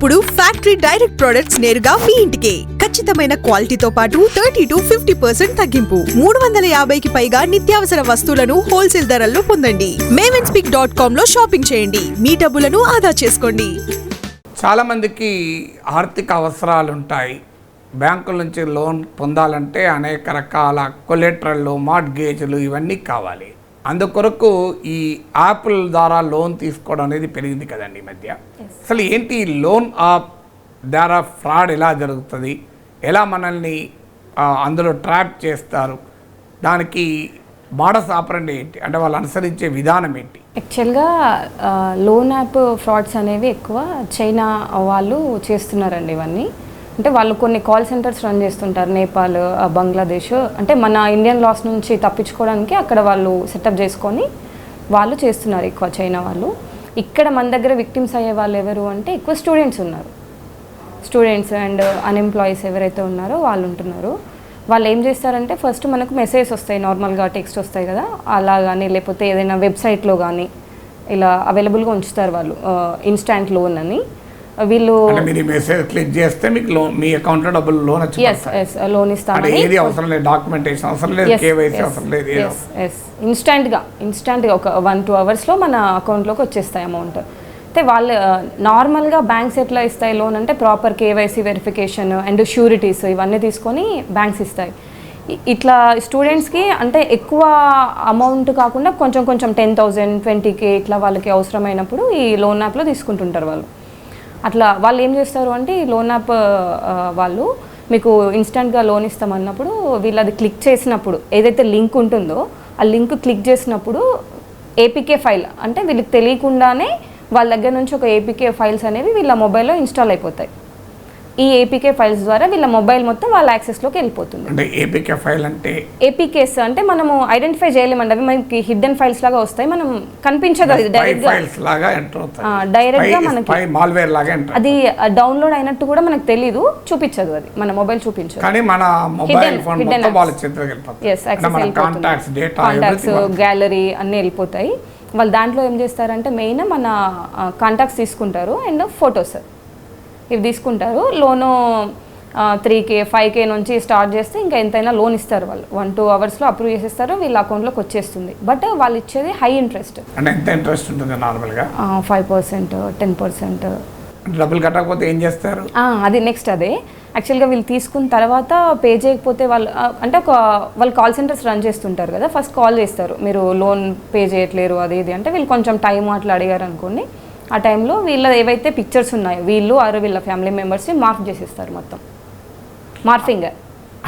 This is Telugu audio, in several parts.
ఇప్పుడు ఫ్యాక్టరీ డైరెక్ట్ ప్రొడక్ట్స్ నేరుగా మీ ఇంటికే. ఖచ్చితమైన క్వాలిటీతో పాటు థర్టీ టు ఫిఫ్టీ పర్సెంట్ తగ్గింపు. మూడు వందల యాభైకి పైగా నిత్యావసర వస్తువులను హోల్సేల్ ధరల్లో పొందండి. మేవెన్స్పిక్ డాట్ కామ్లో షాపింగ్ చేయండి. మీ డబ్బులను ఆదా చేసుకోండి. చాలామందికి ఆర్థిక అవసరాలు ఉంటాయి బ్యాంకుల నుంచి లోన్ పొందాలంటే అనేక రకాల కొలెట్రల్లు మార్ట్గేజ్లు ఇవన్నీ కావాలి. అందుకొరకు ఈ యాప్ల ద్వారా లోన్ తీసుకోవడం అనేది పెరిగింది కదండి ఈ మధ్య. అసలు ఏంటి లోన్ యాప్ ద్వారా ఫ్రాడ్ ఎలా జరుగుతుంది? ఎలా మనల్ని అందులో ట్రాప్ చేస్తారు? దానికి మోడస్ ఆపరండి ఏంటి? అంటే వాళ్ళు అనుసరించే విధానం ఏంటి? యాక్చువల్గా లోన్ యాప్ ఫ్రాడ్స్ అనేవి ఎక్కువ చైనా వాళ్ళు చేస్తున్నారండి ఇవన్నీ. అంటే వాళ్ళు కొన్ని కాల్ సెంటర్స్ రన్ చేస్తుంటారు నేపాల్ బంగ్లాదేశ్. అంటే మన ఇండియన్ లాస్ నుంచి తప్పించుకోవడానికి అక్కడ వాళ్ళు సెటప్ చేసుకొని వాళ్ళు చేస్తున్నారు ఎక్కువ చైనా వాళ్ళు. ఇక్కడ మన దగ్గర విక్టిమ్స్ అయ్యే వాళ్ళు ఎవరు అంటే ఎక్కువ స్టూడెంట్స్ ఉన్నారు. స్టూడెంట్స్ అండ్ అన్ఎంప్లాయీస్ ఎవరైతే ఉన్నారో వాళ్ళు ఉంటున్నారు. వాళ్ళు ఏం చేస్తారంటే ఫస్ట్ మనకు మెసేజ్ వస్తాయి నార్మల్గా టెక్స్ట్ వస్తాయి కదా అలా కానీ లేకపోతే ఏదైనా వెబ్సైట్లో కానీ ఇలా అవైలబుల్గా ఉంచుతారు వాళ్ళు ఇన్స్టాంట్ లోన్ అని. వీళ్ళు మీరు మెసేజ్ క్లిక్ చేస్తే మీకు లోన్ మీ అకౌంట్లో డబ్బులు లోన్ వచ్చి ఎస్ ఎస్ లోన్ ఇస్తామని ఏది అవసరం లేదు డాక్యుమెంటేషన్ అవసరం లేదు కేవైసీ అవసరం లేదు ఏదో ఎస్ ఇన్స్టాంట్గా ఇన్స్టాంట్గా ఒక వన్ టూ అవర్స్లో మన అకౌంట్లోకి వచ్చేస్తాయి అమౌంట్ అయితే వాళ్ళు నార్మల్గా బ్యాంక్స్ ఎట్లా ఇస్తాయి లోన్ అంటే proper KYC verification and sureties ఇవన్నీ తీసుకొని బ్యాంక్స్ ఇస్తాయి. ఇట్లా స్టూడెంట్స్కి అంటే ఎక్కువ అమౌంట్ కాకుండా కొంచెం కొంచెం టెన్ థౌజండ్ ట్వంటీకి ఇట్లా వాళ్ళకి అవసరమైనప్పుడు ఈ లోన్ యాప్లో తీసుకుంటుంటారు వాళ్ళు. అట్లా వాళ్ళు ఏం చేస్తారు అంటే ఈ లోన్ యాప్ వాళ్ళు మీకు ఇన్స్టెంట్గా లోన్ ఇస్తామన్నప్పుడు వీళ్ళు అది క్లిక్ చేసినప్పుడు ఏదైతే లింక్ ఉంటుందో ఆ లింక్ క్లిక్ చేసినప్పుడు ఏపీకే ఫైల్ అంటే వీళ్ళకి తెలియకుండానే వాళ్ళ దగ్గర నుంచి ఒక ఏపీకే ఫైల్స్ అనేవి వీళ్ళ మొబైల్లో ఇన్స్టాల్ అయిపోతాయి. ఈ ఏపీకే ఫైల్స్ ద్వారా వీళ్ళ మొబైల్ మొత్తం వాళ్ళ యాక్సెస్లోకి వెళ్ళిపోతుంది. అంటే ఏపీకే ఫైల్ అంటే ఏపీకేస్ అంటే మనము ఐడెంటిఫై చేయలేమండి. అవి మనకి హిడ్డెన్ ఫైల్స్ లాగా వస్తాయి. మనం కనిపించదు అది స్పై డైరెక్ట్గా ఫైల్స్ లాగా ఎంటర్ అవుతాయి. ఆ, direct గా మనకి- మాల్వేర్ లాగా ఎంటర్ అది డౌన్లోడ్ అయినట్టు కూడా మనకు తెలీదు. చూపించదు అది. మన మొబైల్ చూపించదు. కానీ మన మొబైల్ ఫోన్ మొత్తం. వాళ్ళ చేతిలోకి వెళ్ళిపోతుంది ఎస్ అంటే మన కాంటాక్ట్స్ డేటా కాంటాక్ట్స్ గ్యాలరీ అన్నీ వెళ్ళిపోతాయి. వాళ్ళు దాంట్లో ఏం చేస్తారంటే మెయిన్ మన కాంటాక్ట్స్ తీసుకుంటారు. అండ్ ఫొటోస్ ఇవి తీసుకుంటారు. లోను త్రీ కే ఫైవ్ కే నుంచి స్టార్ట్ చేస్తే ఇంకా ఎంతైనా లోన్ ఇస్తారు వాళ్ళు. వన్ టూ అవర్స్లో అప్రూవ్ చేసేస్తారు. వీళ్ళ అకౌంట్లోకి వచ్చేస్తుంది. బట్ వాళ్ళు ఇచ్చేది హై ఇంట్రెస్ట్. అంటే ఎంత ఇంట్రెస్ట్ ఉంటుంది నార్మల్గా? Five percent ten percent. డబ్బులు కట్టకపోతే ఏం చేస్తారు? అది నెక్స్ట్ అదే. యాక్చువల్గా వీళ్ళు తీసుకున్న తర్వాత పే చేయకపోతే వాళ్ళు అంటే ఒక వాళ్ళు కాల్ సెంటర్స్ రన్ చేస్తుంటారు కదా. ఫస్ట్ కాల్ చేస్తారు. మీరు లోన్ పే చేయట్లేరు అది ఇది అంటే వీళ్ళు కొంచెం టైం అట్లా అడిగారు అనుకోండి ఆ టైంలో వీళ్ళ ఏవైతే పిక్చర్స్ ఉన్నాయో వీళ్ళు ఆరు వీళ్ళ ఫ్యామిలీ మెంబర్స్ని మార్క్ చేసేస్తారు మొత్తం. మార్ఫింగ్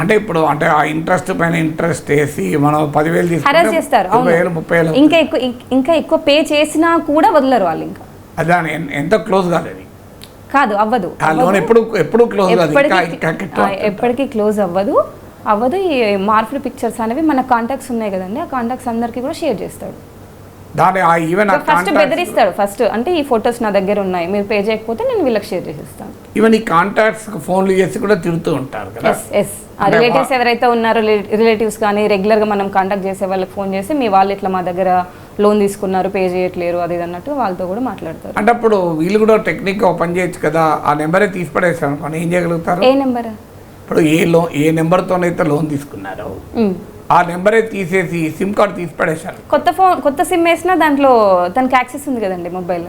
అంటే ఇప్పుడు అంటే ఆ ఇంట్రెస్ట్ పైన ఇంట్రెస్ట్ వేసి మనం పదివేలు హరాస్ చేస్తారు ముప్పై వేలు ఇంకా ఎక్కువ ఇంకా ఎక్కువ పే చేసినా కూడా వదలరు వాళ్ళు ఇంకా. ఎంత క్లోజ్ కాలేదు కాదు అవ్వదు. ఆ లోన్ ఎప్పుడు ఎప్పుడు క్లోజ్ కాదు ఎప్పటికీ క్లోజ్ అవ్వదు. అవ్వదు ఈ మార్ఫ్డ్ పిక్చర్స్ అనేవి మన కాంటాక్ట్స్ ఉన్నాయి కదండి ఆ కాంటాక్ట్స్ అందరికీ కూడా షేర్ చేస్తాడు. దాని ఆ ఈవెన్ ఫస్ట్ బెదిరిస్తాడు. ఫస్ట్ అంటే ఈ ఫొటోస్ నా దగ్గర ఉన్నాయి. మీరు పే చేయకపోతే నేను వీళ్ళకి షేర్ చేసేస్తాను. ఈవెన్ ఈ కాంటాక్ట్స్ ఫోన్లు చేసి కూడా తిడుతూ ఉంటారు కదా. ఎస్ రిలేటివ్స్ ఎవరైతే ఉన్నారో రిలేటివ్స్ కానీ రెగ్యులర్గా మనం కాంటాక్ట్ చేసే వాళ్ళకి ఫోన్ చేసి మీ వాళ్ళు ఇట్లా మా దగ్గర లోన్ తీసుకున్నారు పే చేయట్లేరు అది అన్నట్టు వాళ్ళతో కూడా మాట్లాడతారు. అంటే అప్పుడు వీళ్ళు కూడా టెక్నిక్ ఓపెన్ చేయొచ్చు కదా. ఆ నెంబరే తీసి పడేసారు అనుకోండి. ఏం చేయగలుగుతారు? ఏ నెంబర్? ఇప్పుడు ఏ లోన్ ఏ నెంబర్తోనైతే లోన్ తీసుకున్నారో ఆ నెంబరే తీసేసి సిమ్ కార్డ్ తీసి పడేశారు కొత్త ఫోన్ కొత్త సిమ్ వేసినా దాంట్లో తనకి యాక్సెస్ ఉంది కదండి మొబైల్.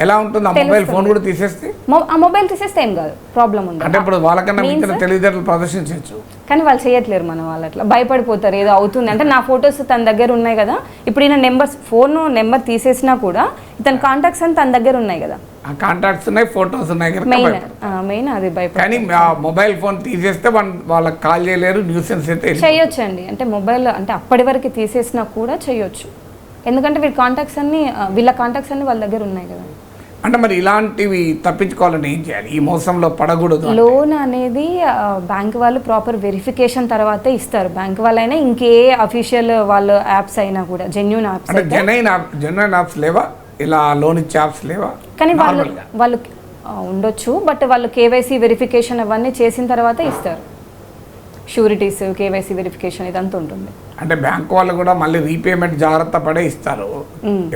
ఎలా ఉంటుంది ఆ మొబైల్ ఫోన్ కూడా తీసేస్తే? ఆ మొబైల్ తీసేస్తే ఏం కాదు ప్రాబ్లం ఉంది. అంటే ఇప్పుడు వాళ్ళకన్నా తెలివితేటలు ప్రదర్శించవచ్చు. కానీ వాళ్ళు చేయట్లేరు మన వాళ్ళు అట్లా. భయపడిపోతారు ఏదో అవుతుంది. అంటే నా ఫొటోస్ తన దగ్గర ఉన్నాయి కదా. ఇప్పుడు ఈయన నెంబర్స్ ఫోన్ నెంబర్ తీసేసినా కూడా ఇతని కాంటాక్ట్స్ అని తన దగ్గర ఉన్నాయి కదా. ఆ కాంటాక్ట్స్ ఉన్నాయి ఫొటోస్ ఉన్నాయి మెయిన్. మెయిన్ అది భయపడ కానీ మొబైల్ ఫోన్ తీసేస్తే వాళ్ళ- వాళ్ళకి కాల్ చేయలేరు న్యూసెన్స్ అయితే. చేయొచ్చు అండి అంటే మొబైల్ అంటే అప్పటి వరకు తీసేసినా కూడా చేయొచ్చు. ఎందుకంటే వీళ్ళ కాంటాక్ట్స్ అన్ని వీళ్ళ కాంటాక్ట్స్ అన్ని వాళ్ళ దగ్గర ఉన్నాయి కదా. అంటే మరి ఇలాంటివి తప్పించుకోవాలని ఏం చేయాలి? ఈ మోసంలో పడకూడదు. లోన్ అనేది బ్యాంక్ వాళ్ళు ప్రాపర్ వెరిఫికేషన్ తర్వాతే ఇస్తారు. బ్యాంక్ వాళ్ళైనా ఇంకే అఫీషియల్ వాళ్ళ యాప్స్ అయినా కూడా జెన్యున్ యాప్స్ అంటే జెన్యున్ యాప్ జెన్యున్ యాప్స్ లేవా? ఇలా లోన్ ఇచ్చే యాప్స్ లేవా? కానీ వాళ్ళు వాళ్ళు ఉండొచ్చు బట్ వాళ్ళు కేవైసీ వెరిఫికేషన్ అవన్నీ చేసిన తర్వాత ఇస్తారు. షూరిటీస్ కేవైసీ వెరిఫికేషన్ ఇదంతా ఉంటుంది. అంటే బ్యాంక్ వాళ్ళు కూడా మళ్ళీ రీపేమెంట్ జాగ్రత్త పడే ఇస్తారు.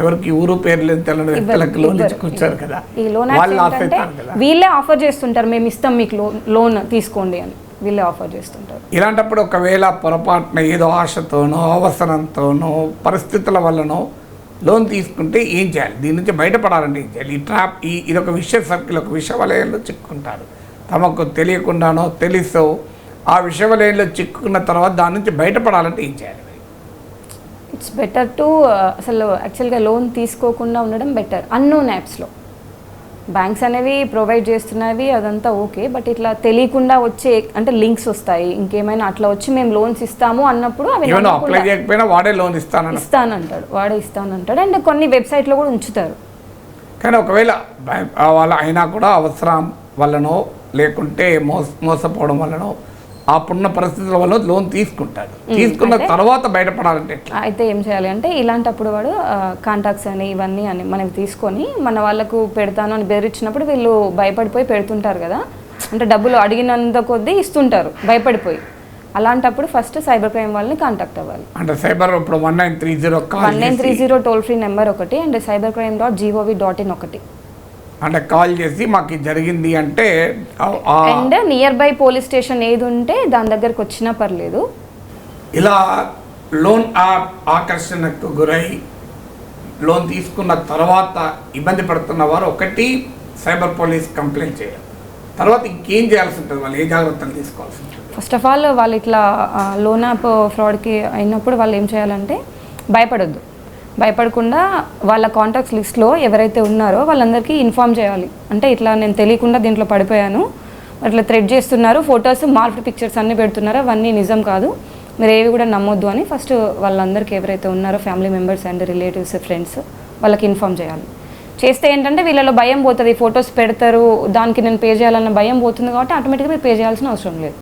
ఎవరికి ఊరు పేర్లు తెలియని వ్యక్తులకు లోన్ ఇచ్చి కూర్చోరు కదా. ఈ లోన్ వాళ్ళు ఆఫర్ చేస్తుంటారు మేము ఇస్తాం మీకు లోన్ లోన్ తీసుకోండి అని వీళ్ళే ఆఫర్ చేస్తుంటారు. ఇలాంటప్పుడు ఒకవేళ పొరపాటున ఏదో ఆశతోనో అవసరంతోనో పరిస్థితుల వల్లనో లోన్ తీసుకుంటే ఏం చేయాలి? దీని నుంచి బయటపడాలంటే ఏం చేయాలి? ఈ ట్రాప్ ఈ ఇది ఒక విషయ సర్కిల్ ఒక విష వలయంలో చిక్కుకుంటారు. తమకు తెలియకుండానో తెలుసో ఆ విష వలయంలో చిక్కుకున్న తర్వాత దాని నుంచి బయటపడాలంటే ఏం చేయాలి? ఇట్స్ బెటర్ టు అసలు యాక్చువల్గా లోన్ తీసుకోకుండా ఉండడం బెటర్ అన్నోన్ యాప్స్లో బ్యాంక్స్ అనేవి ప్రొవైడ్ చేస్తున్నవి అదంతా ఓకే బట్ ఇట్లా తెలియకుండా వచ్చే అంటే లింక్స్ వస్తాయి. ఇంకేమైనా అట్లా వచ్చి మేము లోన్స్ ఇస్తాము అన్నప్పుడు అవి అప్లై చేయకపోయినా వాడే లోన్ ఇస్తానన్న ఇస్తానంటాడు. వాడే ఇస్తానంటాడు. అండ్ కొన్ని వెబ్సైట్లో కూడా ఉంచుతారు. కానీ ఒకవేళ వాళ్ళ అయినా కూడా అవసరం వల్లనో లేకుంటే మోస మోసపోవడం వల్లనో అప్పుడున్న పరిస్థితుల వల్ల లోన్ తీసుకుంటాడు. తీసుకున్న తర్వాత బయటపడాలంటే అయితే ఏం చేయాలి అంటే ఇలాంటప్పుడు వాడు కాంటాక్ట్స్ అని ఇవన్నీ అని మనకి తీసుకొని మన వాళ్ళకు పెడతాను అని బెదిరించినప్పుడు వీళ్ళు భయపడిపోయి పెడుతుంటారు కదా. అంటే డబ్బులు అడిగినంత కొద్దీ ఇస్తుంటారు భయపడిపోయి. అలాంటప్పుడు ఫస్ట్ సైబర్ క్రైమ్ వాళ్ళని కాంటాక్ట్ అవ్వాలి. అంటే సైబర్ ఇప్పుడు one nine three zero one nine three zero toll free number ఒకటి and cyber crime dot gov dot in ఒకటి. అంటే కాల్ చేసి మాకు ఇది జరిగింది అంటే and nearby police station ఏది ఉంటే దాని దగ్గరకు వచ్చినా పర్లేదు. ఇలా లోన్ ఆ- ఆకర్షణకు గురై లోన్ తీసుకున్న తర్వాత ఇబ్బంది పడుతున్న వారు ఒకటి సైబర్ పోలీస్ కంప్లైంట్ చేయాలి. తర్వాత ఇంకేం చేయాల్సి ఉంటుంది? వాళ్ళు ఏ జాగ్రత్తలు తీసుకోవాల్సి ఉంటుంది? ఫస్ట్ ఆఫ్ ఆల్ వాళ్ళు ఇట్లా లోన్ యాప్ ఫ్రాడ్కి అయినప్పుడు వాళ్ళు ఏం చేయాలంటే భయపడొద్దు. భయపడకుండా వాళ్ళ కాంటాక్ట్స్ లిస్ట్లో ఎవరైతే ఉన్నారో వాళ్ళందరికీ ఇన్ఫామ్ చేయాలి. అంటే ఇట్లా నేను తెలియకుండా దీంట్లో పడిపోయాను. అట్లా థ్రెడ్ చేస్తున్నారు. ఫొటోస్ మార్ఫ్డ్ పిక్చర్స్ అన్నీ పెడుతున్నారు? అవన్నీ నిజం కాదు. మీరు ఏవి కూడా నమ్మొద్దు అని ఫస్ట్ వాళ్ళందరికీ ఎవరైతే ఉన్నారో family members and relatives friends వాళ్ళకి ఇన్ఫామ్ చేయాలి. చేస్తే ఏంటంటే వీళ్ళలో భయం పోతుంది. ఫొటోస్ పెడతారు. దానికి నేను పే చేయాలన్న భయం పోతుంది కాబట్టి ఆటోమేటిక్గా మీరు పే చేయాల్సిన అవసరం లేదు.